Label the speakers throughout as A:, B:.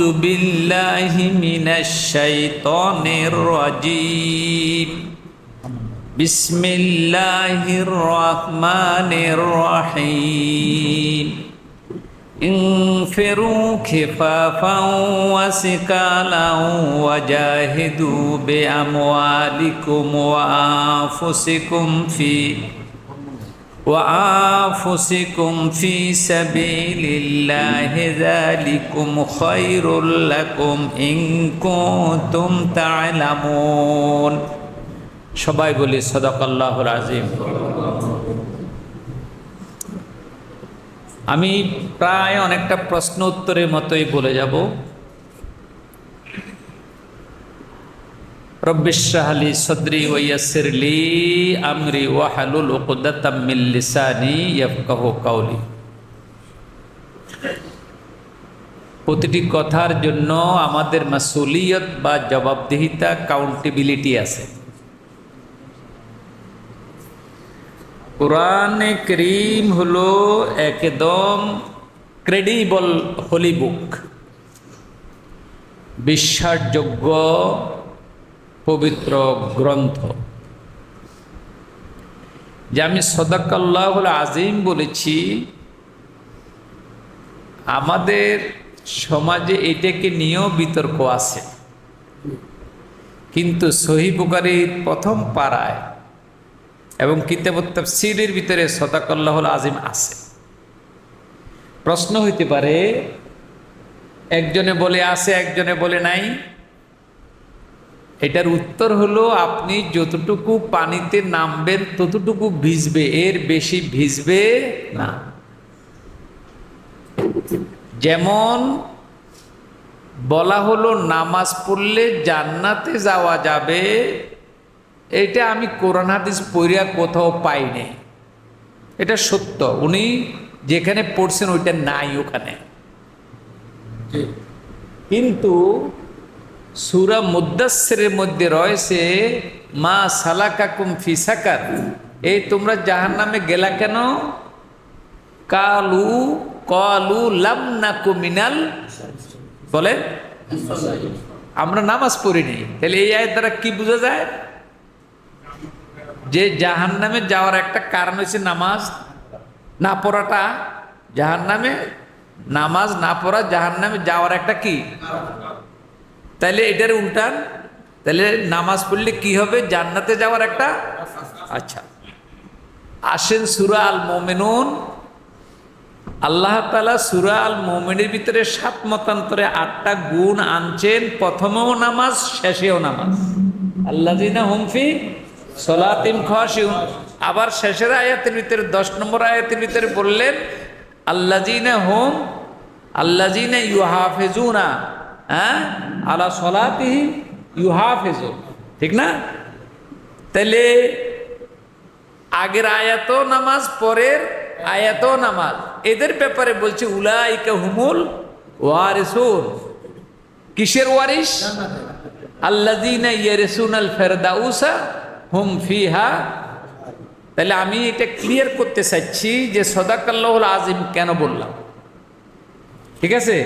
A: أعوذ بالله من الشيطان الرجيم. بسم الله الرحمن الرحيم. انفروا خفافا وثقالا وجاهدوا بأموالكم وأنفسكم في وأنفسكم في سبيل الله ذلكم خير لكم إن كنتم تعلمون সবাই বলি সদাকাল্লাহুল আজিম আমি প্রায় অনেকটা প্রশ্ন উত্তরের মতোই বলে যাব রব্বিশাহলি সদরি ওয়াসির লি আমরি ওয়াহালুল উকদাতাম মিন লিসানি ইয়াফকাহু কাউলি প্রতিটি কথার জন্য আমাদের মাসুলিয়ত বা জবাবদিহিতা কাউন্টেবিলিটি আছে। কোরআনে করিম হলো একদম ক্রেডিবল হোলি বুক বিশ্বাসযোগ্য পবিত্র গ্রন্থ। যে আমি সদাকাল্লাহ আজিম বলেছি, আমাদের সমাজে এটাকে নিয়েও বিতর্ক আছে। কিন্তু সহিবুকারির প্রথম পাড়ায় এবং কিতাবত সিরের ভিতরে সদাকাল্লাহুল আজিম আছে। প্রশ্ন হইতে পারে, একজনে বলে আছে, একজনে বলে নাই। এটার উত্তর হলো আপনি যতটুকু পানিতে নামবেন, ততটুকু ভিজবে, এর বেশি ভিজবে না। যেমন বলা হলো, নামাজ পড়লে জান্নাতে যাওয়া যাবে, এটা আমি কোরআন হাদিস পড়িয়া কোথাও পাইনি এটা সত্য, উনি যেখানে পড়ছেন ওইটা নাই ওখানে। কিন্তু সুরা মুদাসের মধ্যে রয়েছে, মা সালাকাকুম ফিসাকার এই তোমরা জাহান নামে গেলা কেন? কালু, কলু লাম নাকু মিনাল বলে? আমরা নামাজ পড়িনি তাহলে এই আয়ের দ্বারা কি বোঝা যায়? যে জাহান নামে যাওয়ার একটা কারণ হচ্ছে নামাজ না পড়াটা। জাহান নামে নামাজ না পড়া জাহান নামে যাওয়ার একটা কি? তাহলে এটার উল্টান তাহলে নামাজ পড়লে কি হবে? জান্নাতে যাওয়ার একটা আচ্ছা। আসেন সুরা আল মোমেনুন আল্লাহ তালা সুরা আল মোমেনের ভিতরে সাত মতান্তরে আটটা গুণ আনছেন। প্রথমেও নামাজ, শেষেও নামাজ। আল্লাহ হুমফি সলাতিম খাসিউন আবার শেষের আয়াতের ভিতরে, দশ নম্বর আয়াতের ভিতরে বললেন আল্লাজিনা হোম আল্লাজিনা ইউহাফেজুনা। হ্যাঁ? আলা সলাতিহি ইউহাফেজু। ঠিক না? তাহলে আগের আয়াত নামাজ, পরের আয়াত নামাজ। এদের ব্যাপারে বলছে, উলাইকা হুমুল ওয়ারিসুন। কিসের ওয়ারিস? আল্লাজিনা ইয়ারিসুন আল ফেরদাউসা হুম ফিহা। তাহলে আমি এটা ক্লিয়ার করতে চাচ্ছি যে সদাকাল্লাহুল আজিম কেন বললাম? ঠিক আছে?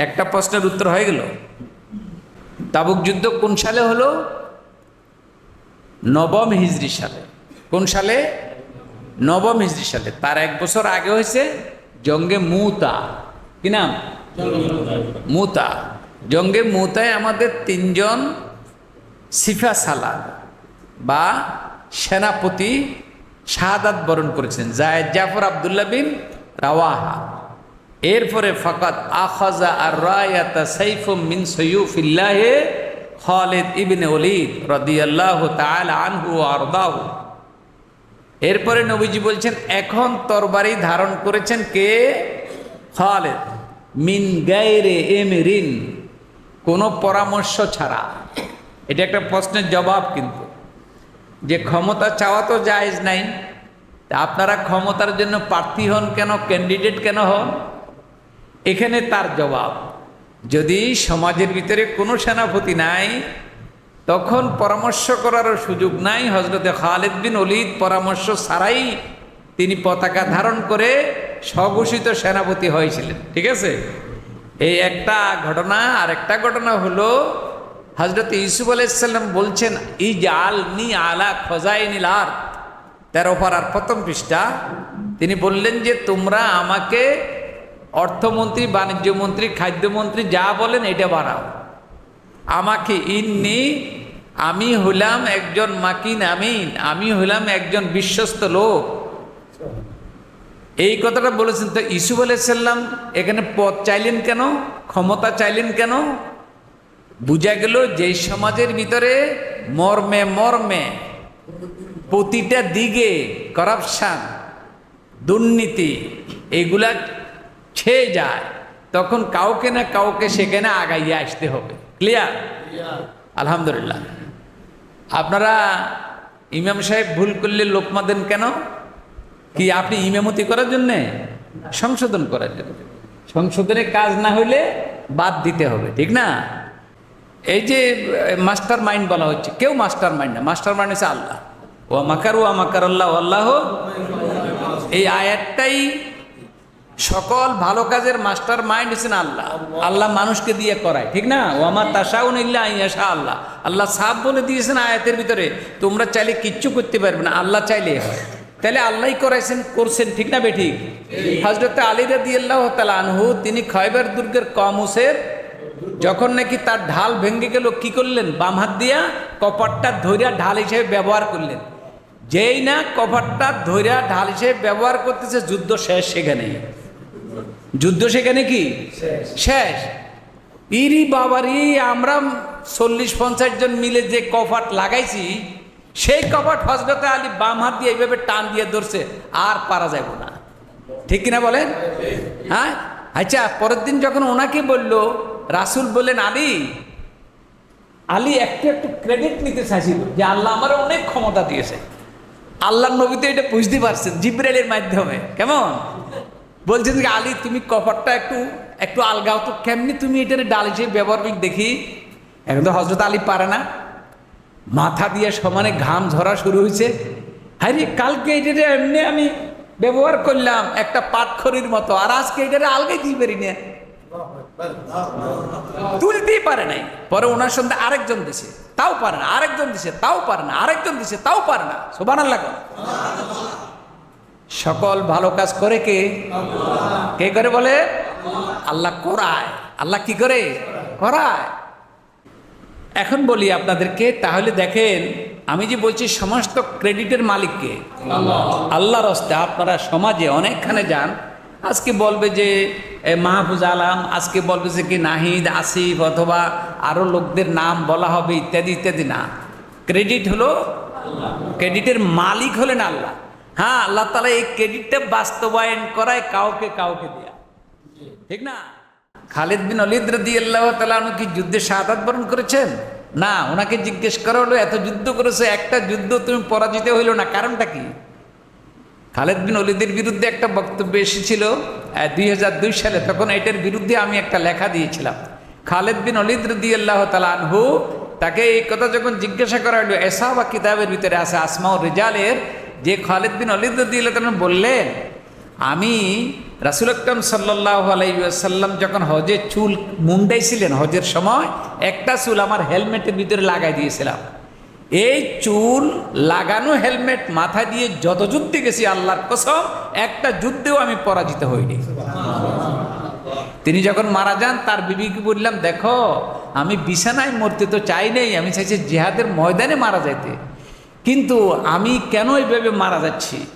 A: একটা প্রশ্নের উত্তর হয়ে গেল। তাবুক যুদ্ধ কোন সালে হলো? নবম হিজরি সালে। কোন সালে? নবম হিজরি সালে। তার এক বছর আগে হয়েছে জঙ্গে মুতা। কি নাম? মুতা। জঙ্গে মুতায় আমাদের তিনজন সিফা সালাদ বা সেনাপতি শাহাদাত বরণ করেছেন। জায়দ জাফর আবদুল্লা বিন রাওয়াহা। এরপরে ফকাত আখাজা আর রায়াতা সাইফুম মিন সৈয়ুফিল্লাহে খালিদ ইবনে ওলিদ রদিয়াল্লাহ তাল আনহু আরদাহু। এরপরে নবীজি বলছেন, এখন তরবারি ধারণ করেছেন কে? খালেদ। মিন গাইরে এম রিন কোনো পরামর্শ ছাড়া। এটা একটা প্রশ্নের জবাব কিন্তু। যে ক্ষমতা চাওয়া তো জায়েজ নাই। তা আপনারা ক্ষমতার জন্য প্রার্থী হন কেন? ক্যান্ডিডেট কেন হন? এখানে তার জবাব, যদি সমাজের ভিতরে কোনো সেনাপতি নাই, তখন পরামর্শ করারও সুযোগ নাই। হজরতে খালেদ বিন অলিদ পরামর্শ ছাড়াই তিনি পতাকা ধারণ করে স্বঘোষিত সেনাপতি হয়েছিলেন। ঠিক আছে? এই একটা ঘটনা আর একটা ঘটনা হলো হজরত ইউসুফ আলাইসাল্লাম বলছেন ই আল নি আলা খজাই আর তেরো পাড়ার প্রথম পৃষ্ঠা। তিনি বললেন যে, তোমরা আমাকে অর্থমন্ত্রী বাণিজ্য মন্ত্রী খাদ্যমন্ত্রী, যা বলেন এটা বানাও। আমাকে ইন্নি, আমি হলাম একজন মাকিন আমিন, আমি হলাম একজন বিশ্বস্ত লোক। এই কথাটা বলেছেন তো ইসুফ আলাইসাল্লাম এখানে পদ চাইলেন কেন? ক্ষমতা চাইলেন কেন? বুঝা গেল যেই সমাজের ভিতরে মর্মে মর্মে প্রতিটা দিকে করাপশান দুর্নীতি, এগুলা ছেয়ে যায়, তখন কাউকে না কাউকে সেখানে আগাইয়ে আসতে হবে। ক্লিয়ার আলহামদুলিল্লাহ। আপনারা ইমাম সাহেব ভুল করলে লোকমা দেন কেন? কি আপনি ইমামতি করার জন্যে? সংশোধন করার জন্য। সংশোধনের কাজ না হইলে বাদ দিতে হবে, ঠিক না? এই যে মাস্টার মাইন্ড বলা হচ্ছে। কেউ মাস্টার মাইন্ড না। মাস্টার মাইন্ড হচ্ছে আল্লাহ। ও মাকার ও মাকার আল্লাহ আল্লাহ। এই আয়াতটাই সকল ভালো কাজের মাস্টার মাইন্ড হচ্ছেন আল্লাহ। আল্লাহ মানুষকে দিয়ে করায়, ঠিক না? ও আমার তাসাউন ইল্লা আইয়াশা আল্লাহ। আল্লাহ সাপ বলে দিয়েছেন আয়াতের ভিতরে, তোমরা চাইলে কিচ্ছু করতে পারবে না, আল্লাহ চাইলে। হয় তাহলে আল্লাহ করাইছেন, করছেন, ঠিক না বেঠিক হজরত আলী রাদি আল্লাহ আনহু, তিনি খয়বার দুর্গের কমুসের, যখন নাকি তার ঢাল ভেঙে গেল, কি করলেন? বাম হাত দিয়া কপারটা ধৈর্য ঢাল হিসেবে ব্যবহার করলেন। যেই না কভারটা ধৈর্য ঢাল হিসেবে ব্যবহার করতেছে, যুদ্ধ শেষ সেখানে। যুদ্ধ সেখানে কি? শেষ। ইরি বাবারি আমরা চল্লিশ পঞ্চাশ জন মিলে যে কপাট লাগাইছি সেই কপাট হজরতে আলী বাম হাত দিয়ে এইভাবে টান দিয়ে ধরছে আর পারা যাব না। ঠিক কিনা বলেন? হ্যাঁ? আচ্ছা পরের দিন যখন ওনাকে বলল রাসুল বললেন আলী আলী একটু একটু ক্রেডিট নিতে চাইছিল যে আল্লাহ আমার অনেক ক্ষমতা দিয়েছে। আল্লাহ নবী তো এটা বুঝতে পারছেন জিব্রাইলের মাধ্যমে। কেমন? বলছেন যে, আলী, তুমি কপারটা একটু একটু আলগাও তো কেমনি তুমি এটার ডাল হিসেবে ব্যবহার দেখি। এখন তো হজরত আলী পারে না। মাথা দিয়ে সমানে ঘাম ঝরা শুরু হয়েছে। আরে কালকে এটারে এমনি আমি ব্যবহার করলাম, একটা পাটখড়ির মতো, আর আজকে এটারে আলগাই দিতে পারি না। তুলতেই পারে নাই। পরে ওনার সঙ্গে আরেকজন দিছে, তাও পারে না, আরেকজন দিছে, তাও পারে না, আরেকজন দিছে, তাও পারে না। সোবান আল্লাহ সকল ভালো কাজ করে কে? কে করে বলে? আল্লাহ করায়। আল্লাহ কি করে? করায়। এখন বলি আপনাদেরকে, তাহলে দেখেন, আমি যে বলছি সমস্ত ক্রেডিটের মালিককে, আল্লাহর হস্তে আপনারা সমাজে অনেকখানে যান। আজকে বলবে যে মাহফুজ আলাম, আজকে বলবে যে কি নাহিদ, আসিফ অথবা আরও লোকদের নাম বলা হবে, ইত্যাদি ইত্যাদি না। ক্রেডিট হলো, ক্রেডিটের মালিক হলেন আল্লাহ। হ্যাঁ আল্লাহ তালা এই ক্রেডিটটা বাস্তবায়ন করায় কাউকে কাউকে দেয়া। ঠিক না? খালিদ বিন অলিদ রদি আল্লাহ তালু কি যুদ্ধে শাহাদাত বরণ করেছেন? না, ওনাকে জিজ্ঞেস করা হলো, এত যুদ্ধ করেছে, একটা যুদ্ধ তুমি পরাজিত হইল না, কারণটা কি? খালেদ বিন অলিদের বিরুদ্ধে একটা বক্তব্য এসেছিল দুই হাজার দুই সালে, তখন এটার বিরুদ্ধে আমি একটা লেখা দিয়েছিলাম। খালেদ বিন অলিদ রদি আল্লাহ তালা আনহু তাকে এই কথা যখন জিজ্ঞাসা করা হলো এসা বা কিতাবের ভিতরে আছে আসমা ও রেজালের যে খালেদ বিন অলিদ বললেন আমি রাসুল আকরম সাল্লাহ আলাইসাল্লাম যখন হজের চুল মুন্ডাইছিলেন হজের সময় একটা চুল আমার হেলমেটের ভিতরে লাগাই দিয়েছিলাম। এই চুল লাগানো হেলমেট মাথা দিয়ে যত যুদ্ধে গেছি আল্লাহর কসম একটা যুদ্ধেও আমি পরাজিত হইনি। তিনি যখন মারা যান তার বিবিকে বললাম দেখো আমি বিছানায় মরতে তো চাই নেই আমি চাইছি জেহাদের ময়দানে মারা যাইতে। কিন্তু আমি কেন এইভাবে মারা যাচ্ছি?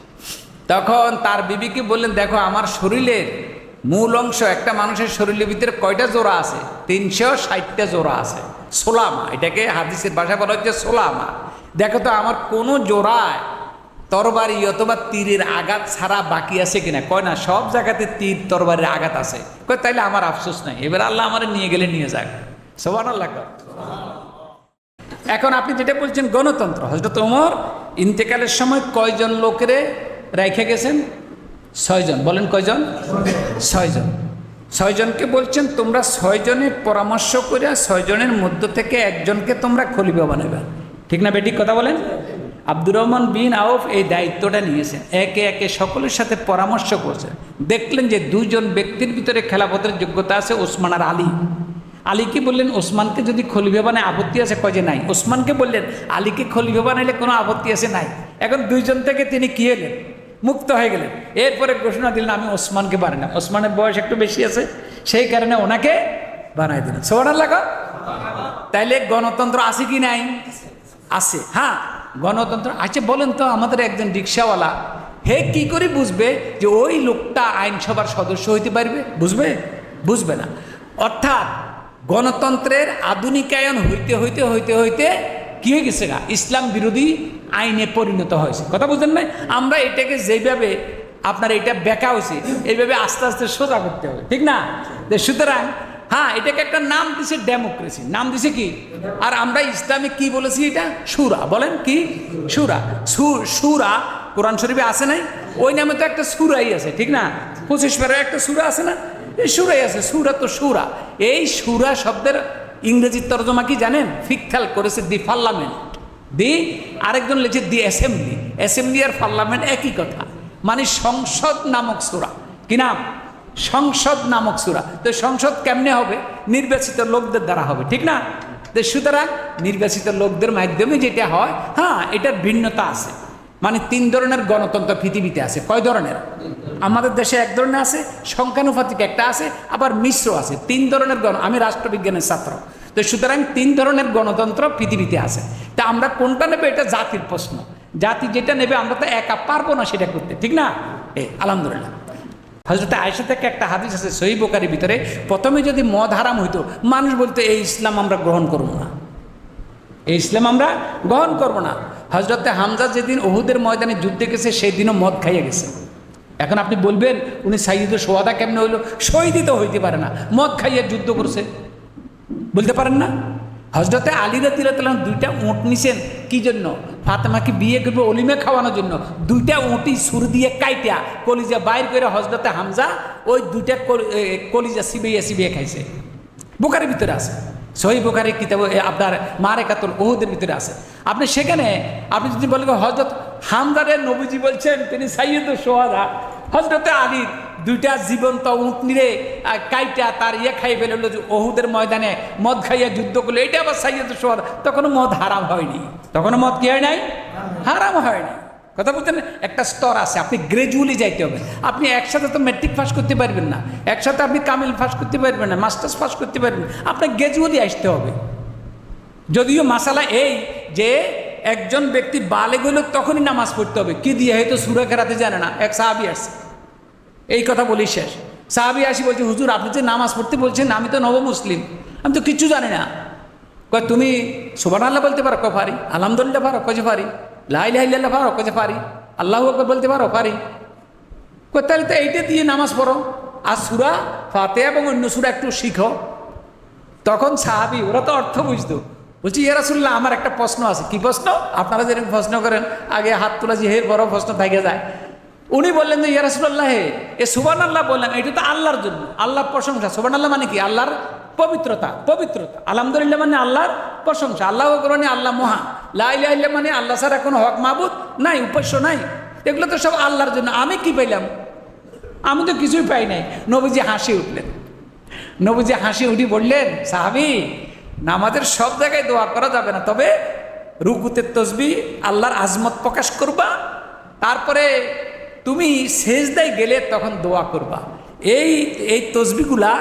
A: তখন তার বিবিকে বললেন, দেখো, আমার শরীরের মূল অংশ, একটা মানুষের শরীরের ভিতরে কয়টা জোড়া আছে? তিনশো ষাটটা জোড়া আছে। সোলামা, এটাকে হাদিসের ভাষা বলা হচ্ছে সোলামা। দেখো তো, আমার কোনো জোড়ায় তরবারি অথবা তীরের আঘাত ছাড়া বাকি আছে কিনা? কয় না, সব জায়গাতে তীর, তরবারির আঘাত আছে। কয়, তাইলে আমার আফসোস নাই। এবার আল্লাহ আমার নিয়ে গেলে নিয়ে যাক। সোবান আল্লাহ। এখন আপনি যেটা বলছেন গণতন্ত্র হজরত ওমর, ইন্তেকালের সময় কয়জন লোকেরে রেখে গেছেন? ছয়জন। বলেন কয়জন? ছয়জন। ছয়জনকে বলছেন, তোমরা ছয়জনের পরামর্শ করে ছয়জনের মধ্য থেকে একজনকে তোমরা খলিফা বানাবে ঠিক না বেটিক কথা বলেন?
B: আব্দুর রহমান বিন আউফ এই দায়িত্বটা নিয়েছেন। একে একে সকলের সাথে পরামর্শ করছেন। দেখলেন যে দুজন ব্যক্তির ভিতরে খেলাফতের যোগ্যতা আছে ওসমান আর আলী। আলীকে বললেন, ওসমানকে যদি খলিফা বানায় আপত্তি আছে? কয়ে যে, নাই। ওসমানকে বললেন, আলীকে খলিফা বানাইলে কোনো আপত্তি আছে? নাই। এখন দুইজন থেকে তিনি কি এলেন মুক্ত হয়ে গেলেন। এরপরে ঘোষণা দিলেন, আমি ওসমানকে বানালাম ওসমানের বয়স একটু বেশি আছে, সেই কারণে ওনাকে বানাই দিলেন। সোমান লাগা তাইলে গণতন্ত্র আছে কি নাই? আছে। হ্যাঁ গণতন্ত্র আচ্ছা বলেন তো, আমাদের একজন রিক্সাওয়ালা, হে কি করে বুঝবে যে ওই লোকটা আইনসভার সদস্য হইতে পারবে? বুঝবে? বুঝবে না। অর্থাৎ গণতন্ত্রের আধুনিকায়ন হইতে হইতে হইতে হইতে কি হয়ে গেছে গা? ইসলাম বিরোধী আইনে পরিণত হয়েছে। কথা বুঝলেন না আমরা এটাকে যেভাবে আপনার এটা বেকা হয়েছে, এইভাবে আস্তে আস্তে সোজা করতে হবে। ঠিক না? সুতরাং হ্যাঁ এটাকে একটা নাম দিছে ডেমোক্রেসি। নাম দিছে কি? আর আমরা ইসলামে কি বলেছি এটা? সুরা। বলেন কি? সুরা। সুরা কোরআন শরীফে আছে নাই? ওই নামে তো একটা সুরাই আছে, ঠিক না? পঁচিশ পারে একটা সুরা আছে না? এই সুরাই আছে সুরা তো সুরা। এই সুরা শব্দের ইংরেজি তর্জমা কি জানেন? ফিকথাল করেছে দি পার্লামেন্ট দি আরেকজন লিখছে দি অ্যাসেম্বলি। অ্যাসেম্বলি আর পার্লামেন্ট একই কথা। মানে সংসদ নামক সুরা। কি নাম? সংসদ নামক সুরা। তো সংসদ কেমনে হবে? নির্বাচিত লোকদের দ্বারা হবে, ঠিক না? তো সুতরাং নির্বাচিত লোকদের মাধ্যমে যেটা হয় হ্যাঁ এটার ভিন্নতা আছে। মানে তিন ধরনের গণতন্ত্র পৃথিবীতে আছে। কয় ধরনের? আমাদের দেশে এক ধরনের আছে, সংখ্যানুপাতিক একটা আছে, আবার মিশ্র আছে। তিন ধরনের গণ, আমি রাষ্ট্রবিজ্ঞানের ছাত্র। তো সুতরাং তিন ধরনের গণতন্ত্র পৃথিবীতে আছে। তা আমরা কোনটা নেবে? এটা জাতির প্রশ্ন। জাতি যেটা নেবে, আমরা তো একা পারব না সেটা করতে। ঠিক না? এ, আলহামদুলিল্লাহ। হজরত আয়সা থেকে একটা হাদিস আছে সহি বোকারির ভিতরে, প্রথমে যদি মদ হারাম হইতো, মানুষ বলতো, এই ইসলাম আমরা গ্রহণ করব না। এই ইসলাম আমরা গ্রহণ করব না। হজরতে হামজা যেদিন ওহুদের ময়দানে যুদ্ধে গেছে সেই দিনও মদ খাইয়ে গেছে। এখন আপনি বলবেন, উনি সাইদুল সোয়াদা কেমনে হইল? শহীদই তো হইতে পারে না, মদ খাইয়ে যুদ্ধ করছে। বলতে পারেন না? হজরতে আলীরা তিরাতলাম দুইটা উঁট নিছেন, কি জন্য? ফাতেমাকে বিয়ে করবে অলিমে খাওয়ানোর জন্য। দুইটা উঁটি সুর দিয়ে কাইটা, কলিজা বাইর করে হজরতে হামজা, ওই দুইটা কলিজা সিবিয়ে সিবিয়ে খাইছে। বোকারের ভিতরে আছে। সহি বোকারি কিতাব আপনার মারে কাতল ওহুদের ভিতরে আছে। আপনি সেখানে, আপনি যদি বলেন হজরত হামদারের নবীজি বলছেন তিনি সাইয়দ সোহাদা হজরতে আলীর দুইটা জীবন্ত উঁটনিরে আহ, কাইটা তার ইয়ে খাই ফেলল যে ওহুদের ময়দানে মদ খাইয়া যুদ্ধ করল। এটা আবার সাইয়দ সোহাদ তখনও মদ হারাম হয়নি। তখনও মদ কি হয় নাই? হারাম হয়নি। কথা বলছেন একটা স্তর আছে আপনি গ্রাজুয়ালি যাইতে হবে। আপনি একসাথে তো ম্যাট্রিক পাস করতে পারবেন না। একসাথে আপনি কামিল পাস করতে পারবেন না মাস্টার্স পাস করতে পারবেন না। আপনার গ্রাজুয়ালি আসতে হবে। যদিও মাসালা এই যে একজন ব্যক্তি বালে গেল তখনই নামাজ পড়তে হবে। কি দিয়ে? হয়তো সুরা খেরাতে জানে না। এক সাহাবি আসছে। এই কথা বলি শেষ। সাহাবি আসি বলছে, হুজুর, আপনি যে নামাজ পড়তে বলছেন, আমি তো নব মুসলিম। আমি তো কিচ্ছু জানি না। কয়, তুমি সুবান আল্লাহ বলতে পারো ক পারি। আলহামদুলিল্লাহ পারো কজে পারি। লাই লাইল্লাহ পারো কজে পারি। আল্লাহ বলতে পারো, পারি। কয়, তাহলে তো এইটা দিয়ে নামাজ পড়ো। আর সুরা ফাতে এবং অন্য সুরা একটু শিখো। তখন সাহাবি, ওরা তো অর্থ বুঝতো। বলছি ইয়ারাসুল্লাহ আমার একটা প্রশ্ন আছে। কি প্রশ্ন? আপনারা যেরকম প্রশ্ন করেন, আগে হাত তোলা যে হের বড় প্রশ্ন থেকে যায়। উনি বললেন যে ইয়ারাসুল্লাহ হে, এ সুবান আল্লাহ বললেন, এটা তো আল্লাহর জন্য, আল্লাহর প্রশংসা। সুবান আল্লাহ মানে কি? আল্লাহর পবিত্রতা পবিত্রতা। আলহামদুলিল্লাহ মানে আল্লাহর প্রশংসা। আল্লাহ মানে আল্লাহ মহা লাইলা মানে আল্লাহ ছাড়া কোনো হক মাহবুদ নাই, উপাস্য নাই। এগুলো তো সব আল্লাহর জন্য। আমি কি পাইলাম? আমি তো কিছুই পাই নাই। নবীজি হাসি উঠলেন। নবীজি হাসি উঠি বললেন, সাহাবি নামাজের সব জায়গায় দোয়া করা যাবে না। তবে রুকুতে তসবি, আল্লাহর আজমত প্রকাশ করবা, তারপরে তুমি সেজদায় গেলে তখন দোয়া করবা। এই এই তসবিগুলা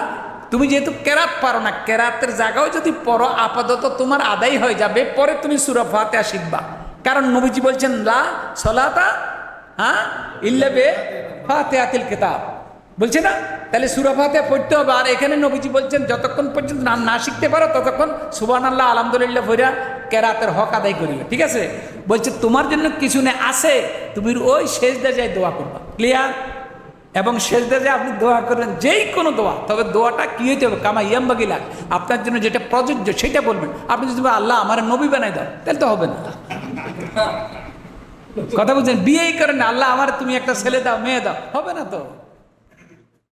B: তুমি যেহেতু কেরাত পারো না, কেরাতের জায়গাও যদি পড়ো, আপাতত তোমার আদায় হয়ে যাবে, পরে তুমি সুরা ফাতেহা শিখবা। কারণ নবীজি বলছেন, লা সলাতা হ্যাঁ ইল্লাবে ফাতেহাতিল কিতাব। বলছে না? তাহলে সুরা ফাতেহা পড়তে হবে। আর এখানে নবীজি বলছেন, যতক্ষণ পর্যন্ত না না শিখতে পারো, ততক্ষণ সুবান আল্লাহ আলহামদুলিল্লাহ ভৈরা কেরাতের হক আদায় করিবে ঠিক আছে? বলছে, তোমার জন্য কিছু নেই আছে, তুমি ওই শেষ দেজায় দোয়া করবা। ক্লিয়ার এবং শেষ দেজায় আপনি দোয়া করবেন যেই কোনো দোয়া। তবে দোয়াটা কি হইতে হবে? কামা ইয়াম্বাগিলা আপনার জন্য যেটা প্রযোজ্য, সেটা বলবেন। আপনি যদি আল্লাহ আমার নবী বানাই দাও, তাহলে তো হবে না। কথা বলছেন? বিয়েই করেন আল্লাহ আমার, তুমি একটা ছেলে দাও, মেয়ে দাও। হবে না তো?